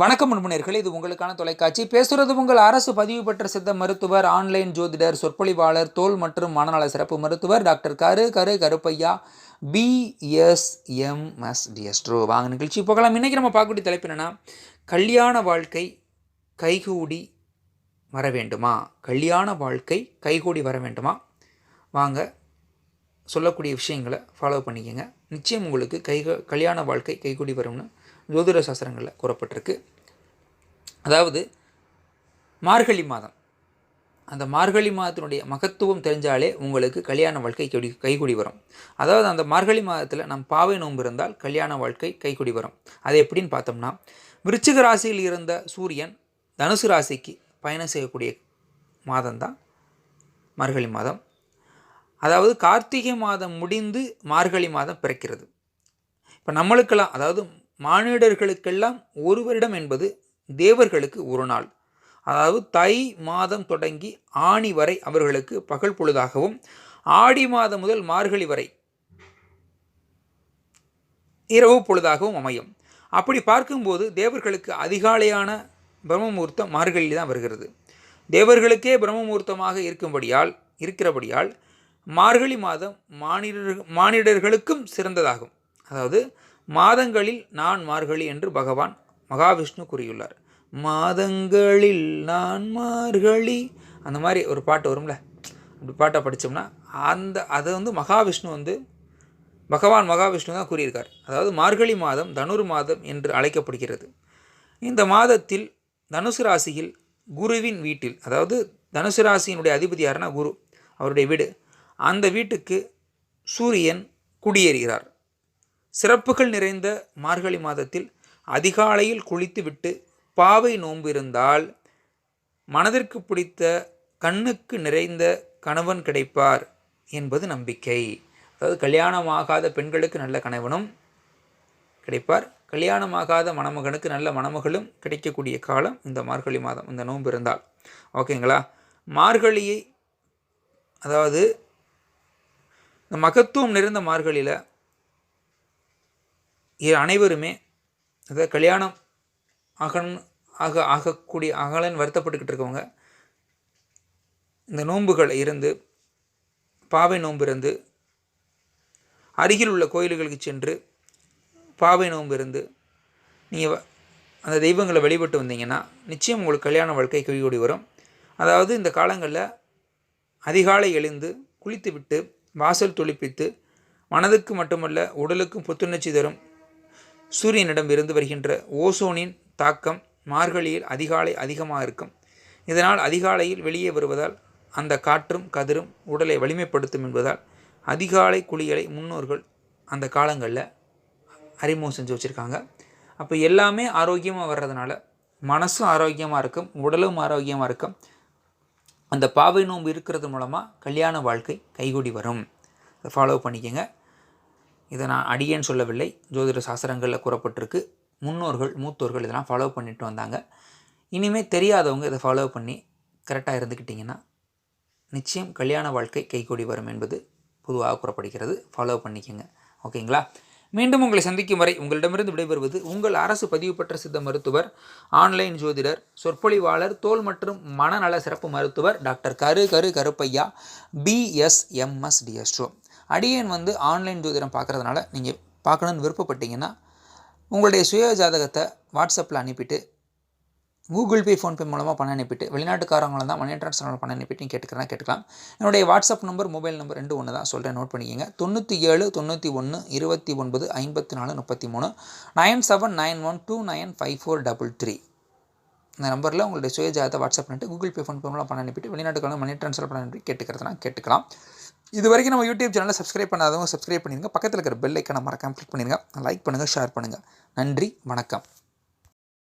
வணக்கம் முன்முனையர்களே இது உங்களுக்கான தொலைக்காட்சி. பேசுகிறது உங்கள் அரசு பதிவு பெற்ற சித்த மருத்துவர் ஆன்லைன் ஜோதிடர் சொற்பொழிவாளர் தோல் மற்றும் மனநல சிறப்பு மருத்துவர் டாக்டர் கரு கரு கருப்பையா பிஎஸ்எம்எஸ் டிஎஸ்ட்ரோ வாங்க நிகழ்ச்சி போகலாம். இன்றைக்கி நம்ம பார்க்கக்கூடிய தலைப்பு என்னென்னா கல்யாண வாழ்க்கை கைகூடி வர வேண்டுமா? கல்யாண வாழ்க்கை கைகூடி வர வேண்டுமா? வாங்க சொல்லக்கூடிய விஷயங்களை ஃபாலோ பண்ணிக்கோங்க. நிச்சயம் உங்களுக்கு கை கல்யாண வாழ்க்கை கைகூடி வரும்னு ஜோதிட சாஸ்திரங்களில் கூறப்பட்டிருக்கு. அதாவது மார்கழி மாதம். அந்த மார்கழி மாதத்தினுடைய மகத்துவம் தெரிஞ்சாலே உங்களுக்கு கல்யாண வாழ்க்கை கொடி கைகூடி வரும். அதாவது அந்த மார்கழி மாதத்தில் நம் பாவை நோன்பு இருந்தால் கல்யாண வாழ்க்கை கைகூடி வரும். அது எப்படின்னு பார்த்தோம்னா விருச்சிக ராசியில் இருந்த சூரியன் தனுசு ராசிக்கு பயணம் செய்யக்கூடிய மாதம்தான் மார்கழி மாதம். அதாவது கார்த்திகை மாதம் முடிந்து மார்கழி மாதம் பிறக்கிறது. இப்போ நம்மளுக்கெல்லாம் அதாவது மானிடர்களுக்கெல்லாம் ஒரு வருடம் என்பது தேவர்களுக்கு ஒரு நாள். அதாவது தை மாதம் தொடங்கி ஆணி வரை அவர்களுக்கு பகல் பொழுதாகவும் ஆடி மாதம் முதல் மார்கழி வரை இரவு பொழுதாகவும் அமையும். அப்படி பார்க்கும்போது தேவர்களுக்கு அதிகாலையான பிரம்மமுகூர்த்தம் மார்கழியில் தான் வருகிறது. தேவர்களுக்கே பிரம்மமுகூர்த்தமாக இருக்கும்படியால் இருக்கிறபடியால் மார்கழி மாதம் மானிடர் மானிடர்களுக்கும் சிறந்ததாகும். அதாவது மாதங்களில் நான் மார்கழி என்று பகவான் மகாவிஷ்ணு கூறியுள்ளார். மாதங்களில் நான் மார்கழி. அந்த மாதிரி ஒரு பாட்டு வரும்ல. அப்படி பாட்டை படித்தோம்னா அந்த அதை வந்து மகாவிஷ்ணு வந்து பகவான் மகாவிஷ்ணு தான் கூறியிருக்கார். அதாவது மார்கழி மாதம் தனுர் மாதம் என்று அழைக்கப்படுகிறது. இந்த மாதத்தில் தனுசு ராசியில் குருவின் வீட்டில் அதாவது தனுசு ராசியினுடைய அதிபதி யாருன்னா குரு அவருடைய வீடு. அந்த வீட்டுக்கு சூரியன் குடியேறுகிறார். சிறப்புகள் நிறைந்த மார்கழி மாதத்தில் அதிகாலையில் குளித்துவிட்டு பாவை நோன்பு இருந்தால் மனதிற்கு பிடித்த கண்ணுக்கு நிறைந்த கணவன் கிடைப்பார் என்பது நம்பிக்கை. அதாவது கல்யாணமாகாத பெண்களுக்கு நல்ல கணவனும் கிடைப்பார். கல்யாணமாகாத மணமகனுக்கு நல்ல மணமகளும் கிடைக்கக்கூடிய காலம் இந்த மார்கழி மாதம் இந்த நோன்பு இருந்தால். ஓகேங்களா மார்கழியை அதாவது இந்த மகத்துவம் நிறைந்த மார்கழியில் அனைவருமே அதாவது கல்யாணம் ஆகணும் ஆக ஆகக்கூடிய அகலன் வருத்தப்பட்டுக்கிட்டு இருக்கவங்க இந்த நோன்புகள் இருந்து பாவை நோன்பு இருந்து அருகில் உள்ள கோயில்களுக்கு சென்று பாவை நோன்பு இருந்து நீங்கள் அந்த தெய்வங்களை வழிபட்டு வந்தீங்கன்னா நிச்சயம் உங்களுக்கு கல்யாண வாழ்க்கை கைகூடி வரும். அதாவது இந்த காலங்களில் அதிகாலை எழுந்து குளித்துவிட்டு வாசல் துளிப்பித்து மனதுக்கு மட்டுமல்ல உடலுக்கும் புத்துணர்ச்சி தரும் சூரியனிடம் இருந்து வருகின்ற ஓசோனின் தாக்கம் மார்கழியில் அதிகாலை அதிகமாக இருக்கும். இதனால் அதிகாலையில் வெளியே வருவதால் அந்த காற்றும் கதிரும் உடலை வலிமைப்படுத்தும் என்பதால் அதிகாலை குளிகளை முன்னோர்கள் அந்த காலங்களில் அறிமுகம் செஞ்சு வச்சுருக்காங்க. அப்போ எல்லாமே ஆரோக்கியமாக வர்றதுனால மனசும் ஆரோக்கியமாக இருக்கும் உடலும் ஆரோக்கியமாக இருக்கும். அந்த பாவை நோம்பு இருக்கிறது மூலமாக கல்யாண வாழ்க்கை கைகூடி வரும். அதை ஃபாலோ பண்ணிக்கோங்க. இதை நான் அடியேன்னு சொல்லவில்லை. ஜோதிட சாஸ்திரங்களில் கூறப்பட்டிருக்கு. முன்னோர்கள் மூத்தோர்கள் இதெல்லாம் ஃபாலோ பண்ணிட்டு வந்தாங்க. இனிமேல் தெரியாதவங்க இதை ஃபாலோ பண்ணி கரெக்டாக இருந்துக்கிட்டிங்கன்னா நிச்சயம் கல்யாண வாழ்க்கை கைகூடி வரும் என்பது பொதுவாக கூறப்படுகிறது. ஃபாலோ பண்ணிக்கோங்க. ஓகேங்களா? மீண்டும் உங்களை சந்திக்கும் வரை உங்களிடமிருந்து விடைபெறுவது உங்கள் அரசு பதிவு பெற்ற சித்த மருத்துவர் ஆன்லைன் ஜோதிடர் சொற்பொழிவாளர் தோல் மற்றும் மனநல சிறப்பு மருத்துவர் டாக்டர் கரு கரு கருப்பையா பிஎஸ்எம்எஸ் டிஎஸ்ட்ரோ அடியேன் வந்து ஆன்லைன் ஜோதிடம் பார்க்குறதுனால நீங்கள் பார்க்கணுன்னு விருப்பப்பட்டீங்கன்னா உங்களுடைய சுய ஜாதகத்தை வாட்ஸ்அப்பில் அனுப்பிட்டு கூகுள் பே ஃபோன்பே மூலமாக பணம் அனுப்பிட்டு வெளிநாட்டுக்காரங்களும் தான் மணி ட்ரான்ஸ்ஃபர் பணம் அனுப்பிட்டு கேட்டுக்கிறதா கேட்டுக்கலாம். என்னுடைய வாட்ஸ்அப் நம்பர் மொபைல் நம்பர் ரெண்டு ஒன்று தான் சொல்கிறேன் நோட் பண்ணிக்கோங்க. தொண்ணூற்றி ஏழு தொண்ணூற்றி ஒன்று இருபத்தி ஒன்பது ஐம்பத்தி நாலு முப்பத்தி மூணு nine seven nine one two nine five four double three. இந்த நம்பரில் உங்களுடைய சுய வாட்ஸ்அப் பண்ணிட்டு கூகுள் பே ஃபோன்பே மூலம் பணம் அனுப்பிட்டு வெளிநாட்டுக்காரங்க மணி ட்ரான்ஸ்ஃபர் பண்ண அனுப்பி கேட்டுக்கிறதுனா கேட்டுக்கலாம். இது வரைக்கும் நம்ம யூடியூப் சேனலை சப்ஸ்கிரைப் பண்ணாதவங்க சப்ஸ்கிரைப் பண்ணிடுங்க பக்கத்தில் இருக்கிற பெல் ஐக்கனை மறக்காமல் கிளிக் பண்ணிடுங்க லைக் பண்ணுங்கள் ஷேர் பண்ணுங்கள் நன்றி வணக்கம்.